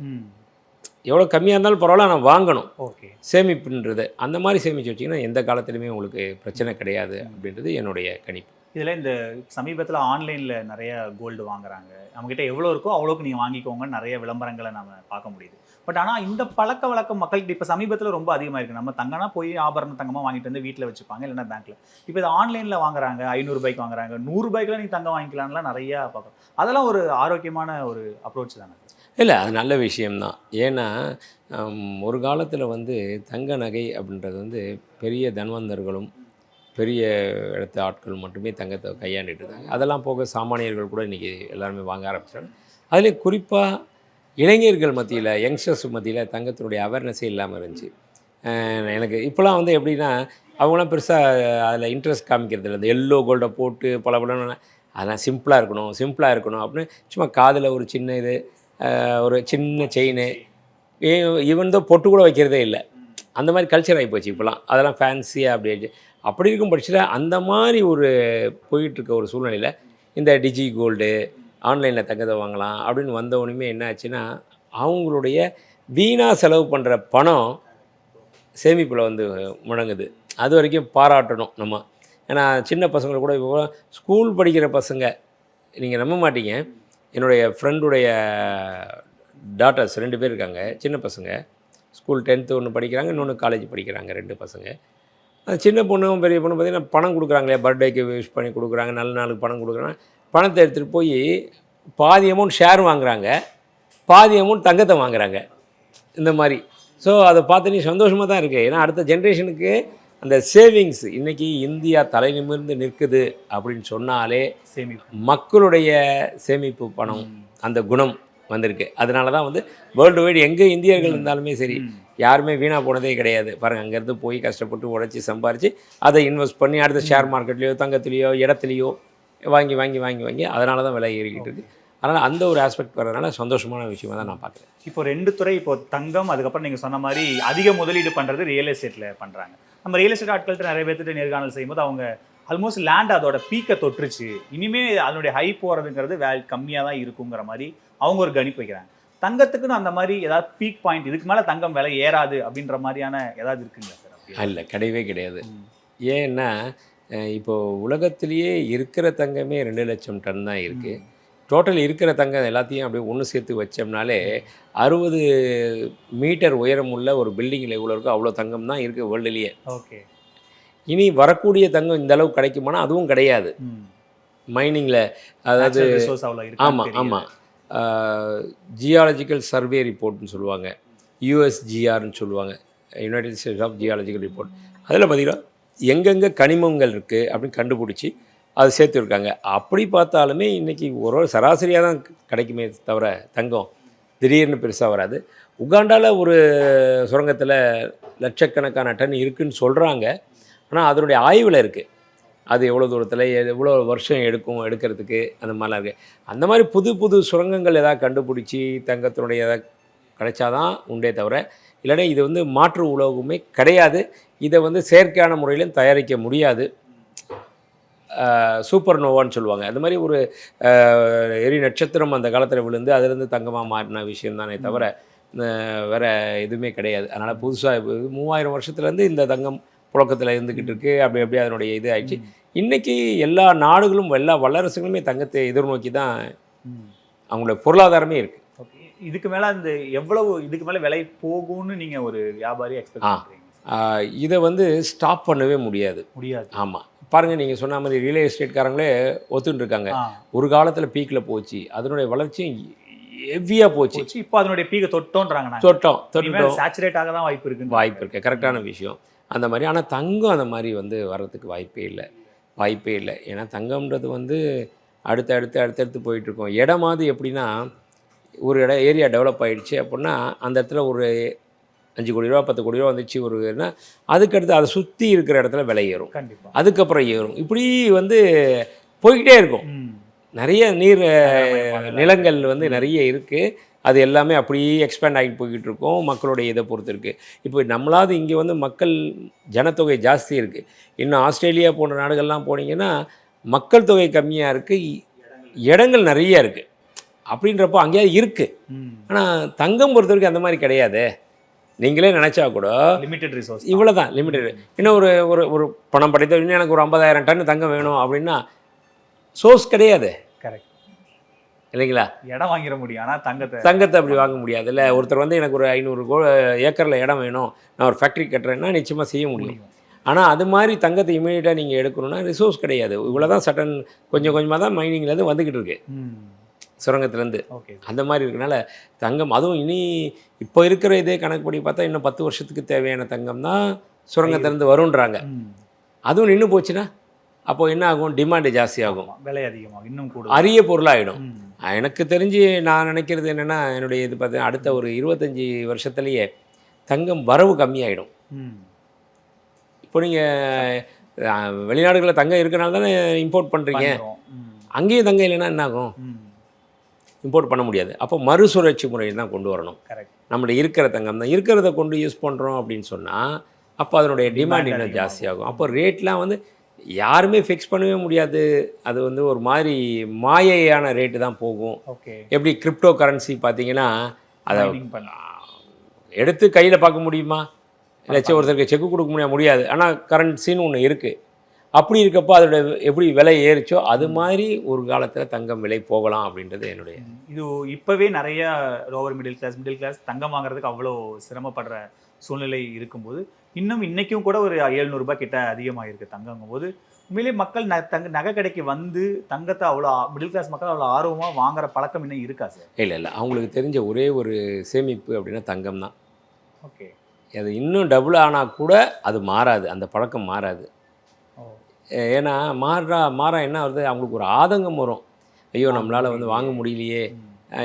எவ்வளோ கம்மியாக இருந்தாலும் பரவாயில்ல நான் வாங்கணும். ஓகே. சேமிப்புன்றது. அந்த மாதிரி சேமித்து வச்சிங்கன்னா எந்த காலத்துலையுமே உங்களுக்கு பிரச்சனை கிடையாது அப்படின்றது என்னுடைய கணிப்பு. இதில் இந்த சமீபத்தில் ஆன்லைனில் நிறைய கோல்டு வாங்குறாங்க. நம்மக்கிட்ட எவ்வளோ இருக்கோ அவ்வளோக்கு நீங்கள் வாங்கிக்கோங்கன்னு நிறைய விளம்பரங்களை நம்ம பார்க்க முடியுது. பட் ஆனால் இந்த பழக்க வழக்கம் மக்கள்கிட்ட இப்போ சமீபத்தில் ரொம்ப அதிகமாக இருக்குது நம்ம தங்கனா போய் ஆபரண தங்கமாக வாங்கிட்டு வந்து வீட்டில் வச்சுப்பாங்க இல்லைன்னா பேங்க்கில் இப்போ இது ஆன்லைனில் வாங்குறாங்க ஐநூறுபாய்க்கு வாங்குறாங்க நூறுபாய்க்குலாம் நீங்கள் தங்கம் வாங்கிக்கலாம்லாம் நிறையா பார்க்குறோம். அதெல்லாம் ஒரு ஆரோக்கியமான ஒரு அப்ரோச் தானே? இல்லை அது நல்ல விஷயம்தான். ஏன்னா ஒரு காலத்தில் வந்து தங்க நகை அப்படின்றது வந்து பெரிய தன்வந்தர்களும் பெரிய இடத்து ஆட்கள் மட்டுமே தங்கத்தை கையாண்டுட்டு இருந்தாங்க. அதெல்லாம் போக சாமானியர்கள் கூட இன்றைக்கி எல்லாருமே வாங்க ஆரம்பிச்சிட்டாங்க. அதுலேயும் குறிப்பாக இளைஞர்கள் மத்தியில் யங்ஸ்டர்ஸ் மத்தியில் தங்கத்தினுடைய அவேர்னஸே இல்லாமல் இருந்துச்சு. எனக்கு இப்போலாம் வந்து எப்படின்னா அவங்களாம் பெருசாக அதில் இன்ட்ரெஸ்ட் காமிக்கிறது இல்லை. இந்த எல்லோ கோல்டை போட்டு பல பல அதெல்லாம் சிம்பிளாக இருக்கணும் சிம்பிளாக இருக்கணும் அப்படின்னு சும்மா காதில் ஒரு சின்ன இது ஒரு சின்ன செயின் ஈவன் தான் பொட்டு கூட வைக்கிறதே இல்லை. அந்த மாதிரி கல்ச்சர் ஆகி போச்சு இப்போலாம் அதெல்லாம் ஃபேன்சியாக அப்படி ஆயிடுச்சு. அப்படி இருக்கும் பட்சத்தில் அந்த மாதிரி ஒரு போயிட்டுருக்க ஒரு சூழ்நிலையில் இந்த டிஜி கோல்டு ஆன்லைனில் தங்கத்தை வாங்கலாம் அப்படின்னு வந்தவொடனே என்ன ஆச்சுன்னா அவங்களுடைய வீணாக செலவு பண்ணுற பணம் சேமிப்பில் வந்து முழங்குது அது வரைக்கும் பாராட்டணும் நம்ம. ஏன்னா சின்ன பசங்களை கூட இப்போ ஸ்கூல் படிக்கிற பசங்க நீங்கள் நம்ப மாட்டீங்க. என்னுடைய ஃப்ரெண்டுடைய டாட்டர்ஸ் ரெண்டு பேர் இருக்காங்க சின்ன பசங்க. ஸ்கூல் டென்த்து ஒன்று படிக்கிறாங்க இன்னொன்று காலேஜ் படிக்கிறாங்க ரெண்டு பசங்க. சின்ன பொண்ணும் பெரிய பொண்ணு பார்த்தீங்கன்னா பணம் கொடுக்குறாங்களே பர்த்டேக்கு விஷ் பண்ணி கொடுக்குறாங்க நல்ல நாளுக்கு பணம் கொடுக்குறாங்க. பணத்தை எடுத்துகிட்டு போய் பாதி அமௌண்ட் ஷேர் வாங்குறாங்க. பாதி அமௌண்ட் தங்கத்தை வாங்குறாங்க. இந்த மாதிரி. ஸோ அதை பார்த்து நீ சந்தோஷமாக தான் இருக்குது ஏன்னா அடுத்த ஜென்ரேஷனுக்கு அந்த சேவிங்ஸ் இன்றைக்கி இந்தியா தலை நிமிர்ந்து நிற்குது அப்படின்னு சொன்னாலே சேமிப்பு. மக்களுடைய சேமிப்பு பணம் அந்த குணம் வந்திருக்கு. அதனால தான் வந்து வேர்ல்டு வைடு எங்கே இந்தியர்கள் இருந்தாலுமே சரி யாருமே வீணாக போனதே கிடையாது. பாருங்கள் அங்கேருந்து போய் கஷ்டப்பட்டு உழைச்சி சம்பாரித்து அதை இன்வெஸ்ட் பண்ணி அடுத்த ஷேர் மார்க்கெட்லேயோ தங்கத்துலேயோ இடத்துலையோ வாங்கி வாங்கி வாங்கி வாங்கி அதனால தான் விலை ஏறிக்கிட்டு இருக்கு அதனால் அந்த ஒரு ஆஸ்பெக்ட் வரதுனால சந்தோஷமான விஷயமா தான் நான் பார்க்குறேன். இப்போ ரெண்டு துறை இப்போ தங்கம் அதுக்கப்புறம் நீங்கள் சொன்ன மாதிரி அதிக முதலீடு பண்ணுறது ரியல் எஸ்டேட்டில் பண்ணுறாங்க நம்ம ரியல் எஸ்டேட் ஆட்கள்கிட்ட நிறைய பேர்த்துட்டு நேர்காணல் செய்யும்போது அவங்க ஆல்மோஸ்ட் லேண்ட் அதோட பீக்கை தொட்டுருச்சு. இனிமே அதனுடைய ஹை போகிறதுங்கிறது வேல் கம்மியாக தான் இருக்குங்கிற மாதிரி அவங்க ஒரு கணிப்பு வைக்கிறாங்க. தங்கத்துக்குன்னு அந்த மாதிரி ஏதாவது பீக் பாயிண்ட் இதுக்கு மேலே தங்கம் விலை ஏறாது அப்படின்ற மாதிரியான ஏதாவது இருக்குங்களா சார்? இல்லை கிடையவே கிடையாது. ஏன்னா அஹ் இப்போ உலகத்திலேயே இருக்கிற தங்கமே ரெண்டு லட்சம் டன் தான் இருக்குது டோட்டல் இருக்கிற தங்கம் எல்லாத்தையும் அப்படியே ஒன்று சேர்த்து வச்சோம்னாலே அறுபது மீட்டர் உயரம் உள்ள ஒரு பில்டிங்கில் எவ்வளோ இருக்கோ அவ்வளோ தங்கம் தான் இருக்குது வேர்ல்டுலேயே ஓகே. இனி வரக்கூடிய தங்கம் இந்த அளவுக்கு கிடைக்குமானா அதுவும் கிடையாது. மைனிங்கில் அதாவது ஆமாம் ஆமாம் ஜியாலஜிக்கல் சர்வே ரிப்போர்ட்னு சொல்லுவாங்க. யூஎஸ்ஜிஆர்னு சொல்லுவாங்க. United States of geological report அதில் பார்த்தீங்கன்னா எங்கெங்கே கனிமங்கள் இருக்குது அப்படின்னு கண்டுபிடிச்சி அது சேர்த்துருக்காங்க அப்படி பார்த்தாலுமே இன்றைக்கி ஒரு சராசரியாக தான் கிடைக்குமே தவிர தங்கம் திடீர்னு பெருசாக வராது. உகாண்டாவில் ஒரு சுரங்கத்தில் லட்சக்கணக்கான டன் இருக்குன்னு சொல்கிறாங்க ஆனால் அதனுடைய ஆய்வில் இருக்குது அது எவ்வளோ தூரத்தில் எவ்வளோ வருஷம் எடுக்கும் எடுக்கிறதுக்கு அந்த மாதிரிலாம் இருக்குது அந்த மாதிரி புது புது சுரங்கங்கள் எதாவது கண்டுபிடிச்சி தங்கத்தினுடைய எதாவது கிடைச்சாதான் உண்டே தவிர இல்லைன்னா இது வந்து மாற்று உலகமே கிடையாது. இதை வந்து செயற்கையான முறையிலும் தயாரிக்க முடியாது. சூப்பர் நோவான்னு சொல்லுவாங்க. அந்த மாதிரி ஒரு எரி நட்சத்திரம் அந்த காலத்தில் விழுந்து அதுலேருந்து தங்கமாக மாறின விஷயம் தானே தவிர வேற எதுவுமே கிடையாது. அதனால் புதுசாக மூவாயிரம் வருஷத்துலேருந்து இந்த தங்கம் புழக்கத்தில் இருந்துக்கிட்டு இருக்கு. அப்படி அப்படியே அதனுடைய இது ஆயிடுச்சு. இன்றைக்கி எல்லா நாடுகளும் எல்லா வல்லரசுகளுமே தங்கத்தை எதிர்நோக்கி தான் அவங்களுடைய பொருளாதாரமே இருக்குது இதுக்கு மேலே அந்த எவ்வளவு இதுக்கு மேலே விலை போகும்னு நீங்கள் ஒரு வியாபாரி எக்ஸ்பெக்ட். பண்ணுறீங்க இதை வந்து ஸ்டாப் பண்ணவே முடியாது. முடியாது. ஆமாம் பாருங்கள் நீங்கள் சொன்ன மாதிரி ரியல் எஸ்டேட்காரங்களே ஒத்துட்டு இருக்காங்க. ஆ. ஒரு காலத்தில் பீக்கில் போச்சு. அதனுடைய வளர்ச்சியும் ஹெவியாக போச்சு. இப்போ அதனுடைய பீக தொட்டோன்றாங்க. தொட்டோம். தொட்டோம். சேச்சுரேட் ஆக தான் வாய்ப்பு இருக்கு. வாய்ப்பு இருக்குது கரெக்டான விஷயம். அந்த மாதிரி ஆனால் தங்கம் அந்த மாதிரி வந்து வர்றதுக்கு வாய்ப்பே இல்லை. வாய்ப்பே இல்லை. ஏன்னா தங்கம்ன்றது வந்து அடுத்து அடுத்து அடுத்தடுத்து போயிட்டுருக்கோம் இடமாவது எப்படின்னா ஒரு இடம் ஏரியா டெவலப் ஆயிடுச்சு அப்படின்னா அந்த இடத்துல ஒரு அஞ்சு கோடி ரூபா பத்து கோடி ரூபா வந்துச்சு ஒருன்னா அதுக்கடுத்து அதை சுற்றி இருக்கிற இடத்துல விலை ஏறும். அதுக்கப்புறம் ஏறும். இப்படி வந்து போய்கிட்டே இருக்கும். நிறைய நீர். நிலங்கள் வந்து நிறைய இருக்குது அது எல்லாமே அப்படியே எக்ஸ்பேண்ட் ஆகிட்டு போய்கிட்டு இருக்கும். மக்களுடைய இதை பொறுத்து இருக்குது இப்போ நம்மளாவது இங்கே வந்து மக்கள் ஜனத்தொகை ஜாஸ்தி இருக்குது இன்னும் ஆஸ்திரேலியா போன்ற நாடுகள்லாம் போனீங்கன்னா மக்கள் தொகை கம்மியாக இருக்குது இடங்கள் நிறைய இருக்குது அப்படின்றப்போ அங்கேயாவது இருக்குது. ஆனால் தங்கம் பொறுத்த வரைக்கும் அந்த மாதிரி கிடையாது. நீங்களே நினச்சா கூட லிமிட்டெட் ரிசோர்ஸ் இவ்வளோ தான் லிமிட்டட் இன்னும் ஒரு ஒரு ஒரு பணம் படைத்த இன்னும் எனக்கு ஒரு ஐம்பதாயிரம் டன் தங்கம் வேணும் அப்படின்னா சோர்ஸ் கிடையாது. கரெக்ட் இல்லைங்களா? இடம் வாங்கிட முடியும் ஆனா தங்கத்தை தங்கத்தை அப்படி வாங்க முடியாது இல்லை ஒருத்தர் வந்து எனக்கு ஒரு ஐநூறு கோ ஏக்கரில் இடம் வேணும் நான் ஒரு ஃபேக்ட்ரி கட்டுறேன்னா நிச்சயமாக செய்ய முடியும். முடியும். ஆனால் அது மாதிரி தங்கத்தை இமீடியட்டாக நீங்கள் எடுக்கணும்னா ரிசோர்ஸ் கிடையாது. இவ்வளோ தான் சட்டன் கொஞ்சம் கொஞ்சமாக தான் மைனிங்லேருந்து வந்துக்கிட்டு இருக்கு. சுரங்கத்துலேருந்து. அந்த மாதிரி இருக்கனால தங்கம் அதுவும் இனி இப்போ இருக்கிற இதே கணக்குப்படி பார்த்தா இன்னும் பத்து வருஷத்துக்கு தேவையான தங்கம் தான் சுரங்கத்திலேருந்து வருன்றாங்க அதுவும் நின்று போச்சுன்னா அப்போ என்ன ஆகும்? டிமாண்டு ஜாஸ்தி ஆகும். விலை அதிகமாகும் இன்னும் கூட அரிய பொருளாகிடும் எனக்கு தெரிஞ்சு நான் நினைக்கிறது என்னென்னா என்னுடைய இது பார்த்தீங்கன்னா அடுத்த ஒரு இருபத்தஞ்சி வருஷத்துலேயே தங்கம் வரவு கம்மியாயிடும். இப்போ நீங்கள் வெளிநாடுகளில் தங்கம் இருக்கனால தானே இம்போர்ட் பண்ணுறீங்க அங்கேயும் தங்கம் இல்லைன்னா என்ன ஆகும் இம்போர்ட் பண்ண முடியாது. அப்போ மறுசுழற்சி முறையை தான் கொண்டு வரணும். கரெக்ட் நம்மளுடைய இருக்கிற தங்கம் தான். இருக்கிறத கொண்டு யூஸ் பண்ணுறோம் அப்படின்னு சொன்னால் அப்போ அதனுடைய டிமாண்ட் இன்னும். ஜாஸ்தியாகும் அப்போ ரேட்லாம் வந்து யாருமே ஃபிக்ஸ் பண்ணவே முடியாது. அது வந்து ஒரு மாதிரி மாயையான ரேட்டு தான் போகும். ஓகே எப்படி கிரிப்டோ கரன்சி பார்த்தீங்கன்னா அதை எடுத்து கையில் பார்க்க முடியுமா? இல்லை ஒருத்தருக்கு செக்கு கொடுக்க முடியாது. முடியாது ஆனால் கரன்சின்னு ஒன்று இருக்குது அப்படி இருக்கப்போ அதோட எப்படி விலை ஏறிச்சோ அது மாதிரி ஒரு காலத்தில் தங்கம் விலை போகலாம் அப்படின்றது என்னுடைய இது இப்போவே நிறைய lower middle class middle class தங்கம் வாங்குறதுக்கு அவ்வளோ சிரமப்படுற சூழ்நிலை இருக்கும்போது இன்னும் இன்னைக்கும் கூட ஒரு 700 ரூபாய் கிட்ட அதிகமாக இருக்குது தங்கங்கும் போது உண்மையிலேயே மக்கள் ந தங்க நகை கடைக்கு வந்து தங்கத்தை அவ்வளோ மிடில் கிளாஸ் மக்கள் அவ்வளோ ஆர்வமாக வாங்குற பழக்கம் இன்னும் இருக்கா சார் இல்லை இல்லை. அவங்களுக்கு தெரிஞ்ச ஒரே ஒரு சேமிப்பு அப்படின்னா தங்கம் தான் ஓகே அது இன்னும் டபுள் ஆனால் கூட அது மாறாது. அந்த பழக்கம் மாறாது. ஏன்னா மாறா மாறா என்ன வருது அவங்களுக்கு ஒரு ஆதங்கம் வரும். ஐயோ நம்மளால் வந்து வாங்க முடியலையே.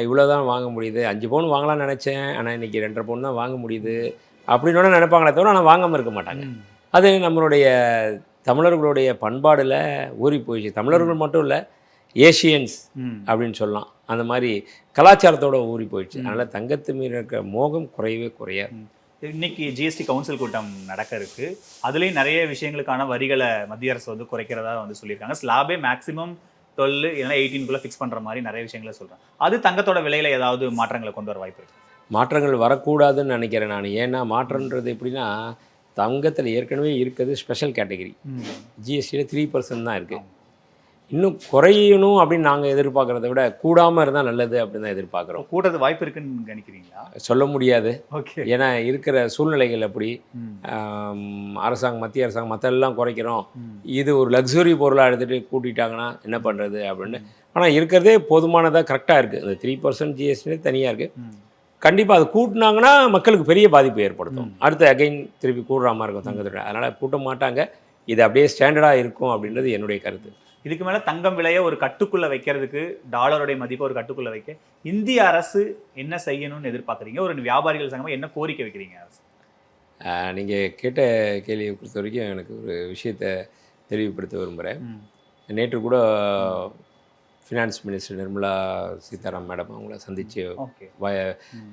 இவ்வளோ தான் வாங்க முடியுது. அஞ்சு பவுன் வாங்கலாம்னு நினச்சேன். ஆனால் இன்றைக்கி ரெண்டரை பவுன் தான் வாங்க முடியுது. அப்படின்னு நினைப்பாங்களே தவிர ஆனால் வாங்காமல் இருக்க மாட்டாங்க. அது நம்மளுடைய தமிழர்களுடைய பண்பாடில் ஊறி போயிடுச்சு. தமிழர்கள் மட்டும் இல்லை ஏஷியன்ஸ். அப்படின்னு சொல்லலாம். அந்த மாதிரி கலாச்சாரத்தோட ஊறி போயிடுச்சு. அதனால் தங்கத்து மீது இருக்கிற மோகம் குறையவே குறையாது. இன்னைக்கு ஜிஎஸ்டி கவுன்சில் கூட்டம் நடக்க இருக்கு. அதுலேயும் நிறைய விஷயங்களுக்கான வரிகளை மத்திய அரசு வந்து குறைக்கிறதா வந்து சொல்லியிருக்காங்க. ஸ்லாபே மேக்ஸிமம் டுவெல் இல்லைன்னா எயிட்டீன்குள்ளே ஃபிக்ஸ் பண்ணுற மாதிரி நிறைய விஷயங்களை சொல்கிறாங்க அது தங்கத்தோட விலையில ஏதாவது மாற்றங்களை கொண்டு வர வாய்ப்பு இருக்கு? மாற்றங்கள் வரக்கூடாதுன்னு நினைக்கிறேன் நான். ஏன்னா மாற்றன்றது எப்படின்னா தங்கத்தில் ஏற்கனவே இருக்கிறது ஸ்பெஷல் கேட்டகரி ஜிஎஸ்டியில் த்ரீ பர்சன்ட் தான் இருக்குது இன்னும் குறையணும் அப்படின்னு நாங்கள் எதிர்பார்க்குறத விட கூடாமல் இருந்தால் நல்லது அப்படின்னு தான் எதிர்பார்க்குறோம். கூட்டது வாய்ப்பு இருக்குன்னு நினைக்கிறீங்களா? சொல்ல முடியாது. ஓகே. ஏன்னா இருக்கிற சூழ்நிலைகள் அப்படி. அரசாங்கம் மத்திய அரசாங்கம் மற்ற எல்லாம் குறைக்கிறோம் இது ஒரு லக்ஸுரி பொருளாக எடுத்துகிட்டு கூட்டிட்டாங்கன்னா என்ன பண்ணுறது அப்படின்னு. ஆனால் இருக்கிறதே போதுமானதாக கரெக்டாக இருக்குது இந்த த்ரீ பர்சன்ட் ஜிஎஸ்டி தனியாக இருக்குது கண்டிப்பாக அது கூட்டினாங்கன்னா மக்களுக்கு பெரிய பாதிப்பு ஏற்படுத்தும். அடுத்து அகைன் திருப்பி கூடுற மாதிரி இருக்கும் தங்கத்தோட அதனால் கூட்ட மாட்டாங்க. இது அப்படியே ஸ்டாண்டர்டாக இருக்கும் அப்படின்றது என்னுடைய கருத்து. இதுக்கு மேல தங்கம் விலையை ஒரு கட்டுக்குள்ள வைக்கிறதுக்கு டாலருடைய மதிப்பை ஒரு கட்டுக்குள்ள வைக்க இந்திய அரசு என்ன செய்யணும்னு எதிர்பார்க்குறீங்க? ஒரு வியாபாரிகள் சங்கமா என்ன கோரிக்கை வைக்கிறீங்க அரசு? நீங்கள் கேட்ட கேள்வியை பொறுத்த வரைக்கும் எனக்கு ஒரு விஷயத்தை தெளிவுபடுத்த விரும்புகிறேன். நேற்று கூட finance minister Nirmala Sitharam madam அவங்கள சந்தித்து ஓகே வய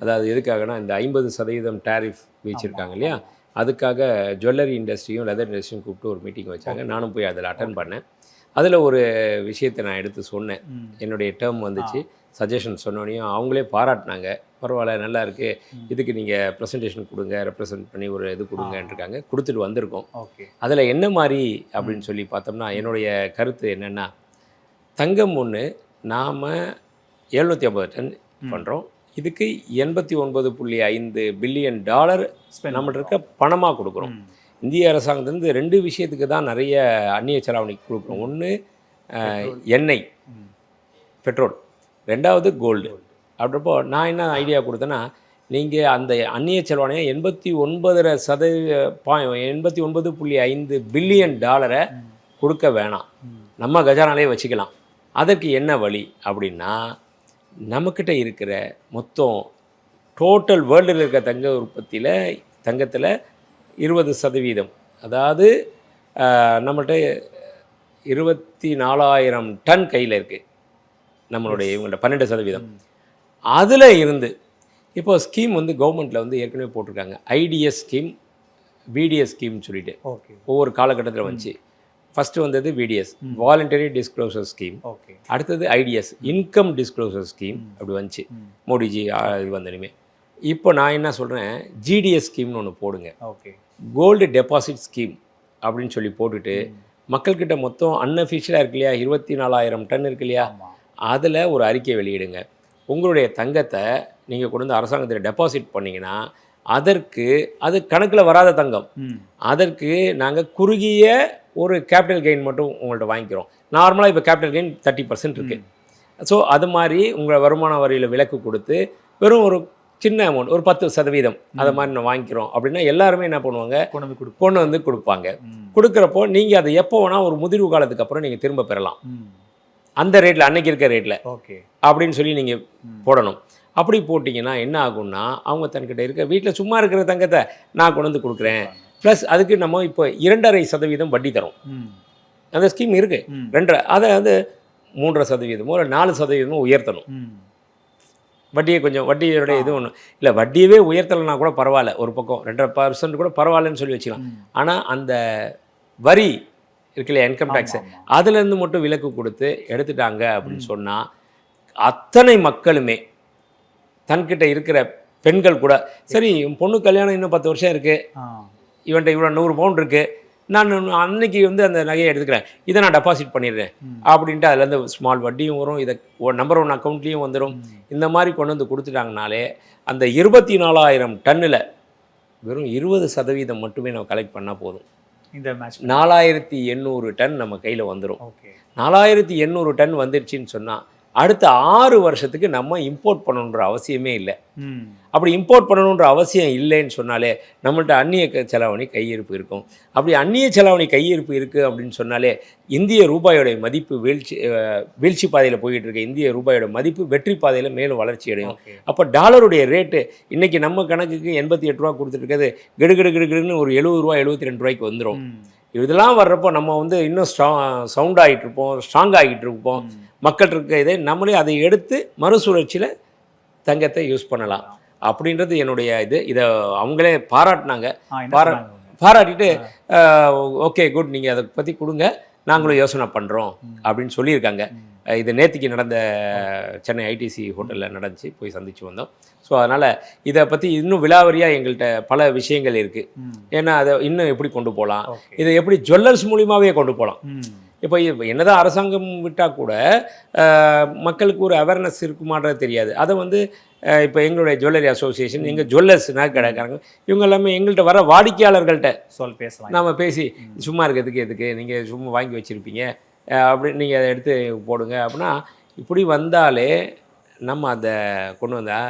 அதாவது எதுக்காகனா இந்த ஐம்பது சதவீதம் டேரிஃப் வச்சுருக்காங்க இல்லையா? அதுக்காக ஜுவல்லரி இண்டஸ்ட்ரியும் லெதர் இண்டஸ்ட்ரியும் கூப்பிட்டு ஒரு மீட்டிங் வச்சாங்க. நானும் போய் அதில் அட்டன் பண்ணேன். அதில் ஒரு விஷயத்தை நான் எடுத்து சொன்னேன். என்னுடைய டேர்ம் வந்துச்சு. சஜஷன் சொன்னோனையும் அவங்களே பாராட்டினாங்க. பரவாயில்ல நல்லா இருக்குது இதுக்கு நீங்கள் ப்ரெசன்டேஷன் கொடுங்க ரெப்ரசன்ட் பண்ணி ஒரு இது கொடுங்கன்றிருக்காங்க. கொடுத்துட்டு வந்திருக்கோம். ஓகே. அதில் என்ன மாதிரி அப்படின்னு சொல்லி பார்த்தோம்னா என்னுடைய கருத்து என்னென்னா தங்கம் ஒன்று நாம் எழுநூற்றி ஐம்பது டன். பண்ணுறோம் இதுக்கு எண்பத்தி ஒன்பது புள்ளி ஐந்து பில்லியன் டாலர் நம்மள்ட்ட இருக்க பணமாக கொடுக்குறோம். இந்திய அரசாங்கத்திலேருந்து ரெண்டு விஷயத்துக்கு தான் நிறைய அந்நிய செலாவணிக்கு கொடுக்குறோம் ஒன்று எண்ணெய். பெட்ரோல். ரெண்டாவது கோல்டு. அப்படின்றப்போ நான் என்ன ஐடியா கொடுத்தேன்னா நீங்கள் அந்த அந்நிய செலவாணியை எண்பத்தி ஒன்பதரை சதவீத பாய் எண்பத்தி ஒன்பது புள்ளி ஐந்து பில்லியன் டாலரை கொடுக்க வேணாம். நம்ம கஜானாலே வச்சுக்கலாம். அதற்கு என்ன வழி? அப்படின்னா நம்மக்கிட்ட இருக்கிற மொத்தம் டோட்டல் வேர்ல்டில் இருக்க தங்க உற்பத்தியில் தங்கத்தில் இருபது சதவீதம். அதாவது ஆஹ், நம்மள்ட்ட இருபத்தி நாலாயிரம் டன் கையில் இருக்குது நம்மளுடைய இவங்கள்ட்ட பன்னெண்டு சதவீதம். அதில் இருந்து இப்போ ஸ்கீம் வந்து கவர்மெண்ட்டில் வந்து ஏற்கனவே போட்டிருக்காங்க. ஐடிஎஸ் ஸ்கீம் விடிஎஸ் ஸ்கீம்னு சொல்லிட்டு. ஓகே. ஒவ்வொரு காலகட்டத்தில் வந்துச்சு. ஃபஸ்ட்டு வந்தது VDS. Voluntary disclosure scheme okay. அடுத்தது ஐடிஎஸ். இன்கம் டிஸ்க்ளோசர் ஸ்கீம் அப்படி வந்துச்சு. மோடிஜி இது வந்தனுமே இப்போ நான் என்ன சொல்கிறேன் ஜிடிஎஸ் ஸ்கீம்னு ஒன்று போடுங்க. ஓகே. கோல்டு டெபாசிட் ஸ்கீம் அப்படின்னு சொல்லி போட்டுட்டு மக்கள்கிட்ட மொத்தம் அன்அஃபிஷியலாக இருக்கு இல்லையா? இருபத்தி நாலாயிரம் டன் இருக்கு இல்லையா? அதில் ஒரு அறிக்கை வெளியிடுங்க. உங்களுடைய தங்கத்தை நீங்கள் கொண்டு வந்து அரசாங்கத்தில் டெபாசிட் பண்ணிங்கன்னா அதற்கு அது கணக்கில் வராத தங்கம். அதற்கு நாங்கள் குறுகிய ஒரு கேபிட்டல் கெயின் மட்டும் உங்கள்கிட்ட வாங்கிக்கிறோம். நார்மலாக இப்போ கேபிட்டல் கெயின் தேர்ட்டி பர்சன்ட் இருக்குது ஸோ அது மாதிரி உங்களை வருமான வரியில் விலக்கு கொடுத்து வெறும் ஒரு சின்ன அமௌண்ட் ஒரு பத்து சதவீதம். அதை மாதிரி நான் வாங்கிக்கிறோம். அப்படின்னா எல்லாருமே என்ன பண்ணுவாங்க? கொண்டு வந்து கொடுப்போம். கொண்டு வந்து கொடுப்பாங்க. கொடுக்குறப்போ நீங்கள் அதை எப்போ வேணால் ஒரு முதிர்வு காலத்துக்கு அப்புறம் நீங்கள் திரும்ப பெறலாம். அந்த ரேட்டில் அன்னைக்கு இருக்க ரேட்டில் ஓகே. அப்படின்னு சொல்லி நீங்கள். போடணும். அப்படி போட்டிங்கன்னா என்ன ஆகும்னா அவங்க தன்கிட்ட இருக்க வீட்டில் சும்மா இருக்கிற தங்கத்தை நான் கொண்டு வந்து கொடுக்குறேன். ப்ளஸ் அதுக்கு நம்ம இப்போ இரண்டரை சதவீதம் வட்டி தரோம். அந்த ஸ்கீம் இருக்குது ரெண்டரை அதை வந்து மூன்றரை சதவீதமோ இல்லை நாலு சதவீதமோ உயர்த்தணும். வட்டியை கொஞ்சம் வட்டியோட இது ஒன்று இல்லை வட்டியவே உயர்த்தலைன்னா கூட பரவாயில்ல ஒரு பக்கம். ரெண்டரை பர்சன்ட் கூட பரவாயில்லன்னு சொல்லி வச்சுக்கலாம். ஆனால் அந்த வரி இருக்கு இல்லையா இன்கம் டேக்ஸ். அதுலேருந்து மட்டும் விலக்கு கொடுத்து எடுத்துட்டாங்க அப்படின்னு சொன்னால் அத்தனை மக்களுமே தன்கிட்ட இருக்கிற பெண்கள் கூட சரி பொண்ணு கல்யாணம் இன்னும் பத்து வருஷம் இருக்குது ஆ. இவன்ட்ட இவ்வளோ நூறு பவுண்ட் இருக்குது நான் அன்னைக்கு வந்து அந்த நகையை எடுத்துக்கிறேன். இதை நான் டெபாசிட் பண்ணிடுறேன். அப்படின்ட்டு அதுலேருந்து ஸ்மால் வட்டியும் வரும். இதை நம்பர் ஒன் அக்கௌண்ட்லேயும் வந்துடும் இந்த மாதிரி கொண்டு வந்து கொடுத்துட்டாங்கனாலே அந்த இருபத்தி நாலாயிரம் டன்னில் வெறும் இருபது சதவீதம் மட்டுமே நம்ம கலெக்ட் பண்ணால் போதும். இந்த மேட்ச் நாலாயிரத்தி எண்ணூறு டன் நம்ம கையில் வந்துடும் நாலாயிரத்தி எண்ணூறு டன் வந்துருச்சுன்னு சொன்னால் அடுத்த ஆறு வருஷத்துக்கு நம்ம இம்போர்ட் பண்ணணுன்ற அவசியமே இல்லை. அப்படி இம்போர்ட் பண்ணணுன்ற அவசியம் இல்லைன்னு சொன்னாலே நம்மள்ட்ட அந்நிய க- செலாவணி கையிருப்பு இருக்கும். அப்படி அந்நிய செலாவணி கையிருப்பு இருக்குது அப்படின்னு சொன்னாலே இந்திய ரூபாயோடைய மதிப்பு வீழ்ச்சி வீழ்ச்சி பாதையில் போயிட்டு இருக்க இந்திய ரூபாயோட மதிப்பு வெற்றி பாதையில் மேலும் வளர்ச்சி அடையும். அப்போ டாலருடைய ரேட்டு இன்றைக்கி நம்ம கணக்குக்கு எண்பத்தி எட்டு ரூபா கொடுத்துட்டு இருக்கிறது கிடு கிடு கிடு கிடுன்னு ஒரு எழுபது ரூபா எழுபத்தி ரெண்டு ரூபாய்க்கு வந்துடும் இதெல்லாம் வர்றப்போ நம்ம வந்து இன்னும் ஸ்ட்ரா சவுண்ட் ஆகிட்டு இருப்போம் ஸ்ட்ராங் ஆகிட்டு இருப்போம் மக்கள் இருக்க இதை நம்மளே அதை எடுத்து மறுசுழற்சியில் தங்கத்தை யூஸ் பண்ணலாம். அப்படின்றது என்னுடைய இது. இதை அவங்களே பாராட்டினாங்க. பாரா-? பாராட்டிட்டு ஓகே குட் நீங்கள் அதை பற்றி கொடுங்க. நாங்களும் யோசனை பண்ணுறோம் அப்படின்னு சொல்லியிருக்காங்க. இது நேத்திக்கு நடந்த சென்னை ஐடிசி ஹோட்டலில் நடந்துச்சு. போய் சந்திச்சு வந்தோம். ஸோ அதனால் இதை பற்றி இன்னும் விலாவரியாக எங்கள்கிட்ட பல விஷயங்கள் இருக்குது ஏன்னா அதை இன்னும் எப்படி கொண்டு போகலாம்? இதை எப்படி ஜுவல்லர்ஸ் மூலியமாகவே கொண்டு போகலாம்? இப்போ என்னதான் அரசாங்கம் விட்டால் கூட மக்களுக்கு ஒரு அவேர்னஸ் இருக்குமான்றது தெரியாது. அதை வந்து இப்போ எங்களுடைய ஜுவல்லரி அசோசியேஷன் எங்கள் ஜுவல்லர்ஸ் நகைக்கடைக்காரங்க இவங்க எல்லாமே எங்கள்கிட்ட வர வாடிக்கையாளர்கள்ட்ட சொல் பேசலாம். நாம பேசி சும்மா இருக்கிறதுக்கு எதுக்கு? நீங்கள் சும்மா வாங்கி வச்சுருப்பீங்க. அப்படின்னு நீங்கள் அதை எடுத்து போடுங்க. அப்படின்னா இப்படி வந்தாலே நம்ம அதை கொண்டு வந்தால்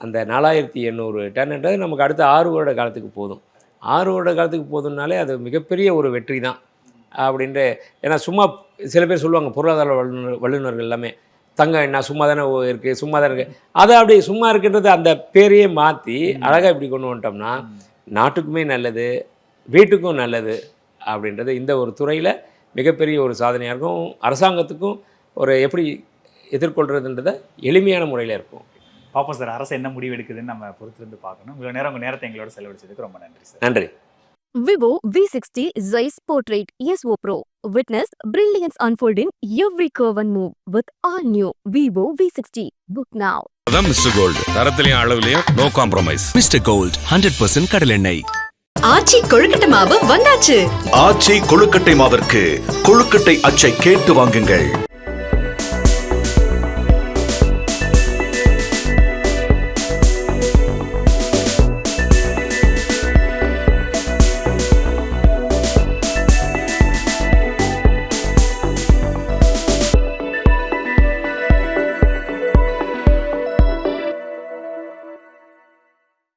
அந்த நாலாயிரத்தி எண்ணூறு டன்ன்றது நமக்கு அடுத்த ஆறு வருட காலத்துக்கு போதும். ஆறு வருட காலத்துக்கு போதும்னாலே அது மிகப்பெரிய ஒரு வெற்றி தான். அப்படின்ட்டு. ஏன்னா சும்மா சில பேர் சொல்லுவாங்க பொருளாதார வல்லுநர் வல்லுநர்கள் எல்லாமே தங்கம் என்ன சும்மா தானே இருக்குது சும்மா தானே இருக்குது அதை அப்படி சும்மா இருக்குன்றது அந்த பேரையே மாற்றி அழகாக இப்படி கொண்டு வந்துட்டோம்னா நாட்டுக்குமே நல்லது வீட்டுக்கும் நல்லது அப்படின்றது இந்த ஒரு துறையில் மிகப்பெரிய ஒரு சாதனையாக இருக்கும். அரசாங்கத்துக்கும் ஒரு எப்படி எதிர்கொள்கிறதுன்றத எளிமையான முறையில் இருக்கும். பாப்போம் சார் அரசு என்ன முடிவு எடுக்குதுன்னு நம்ம பொறுத்திருந்து பார்க்கணும். இவ்வளோ நேரம் உங்கள் நேரத்தை எங்களோட செலவழிச்சதுக்கு ரொம்ப நன்றி சார். நன்றி. Vivo V60 Zeiss Portrait ESO Pro. Witness brilliance unfold in every curve and move with all new Vivo V60. Book now. அதான் மிஸ்டர் கோல்டு தரத்திலையும் அளவுலையும் no compromise mister gold hundred percent கடலெண்ணெய் ஆச்சி கொழுக்கட்டை மாவு வந்தாச்சு ஆச்சி கொழுக்கட்டை மாவிற்கு கொழுக்கட்டை அச்சை கேட்டு வாங்குங்கள்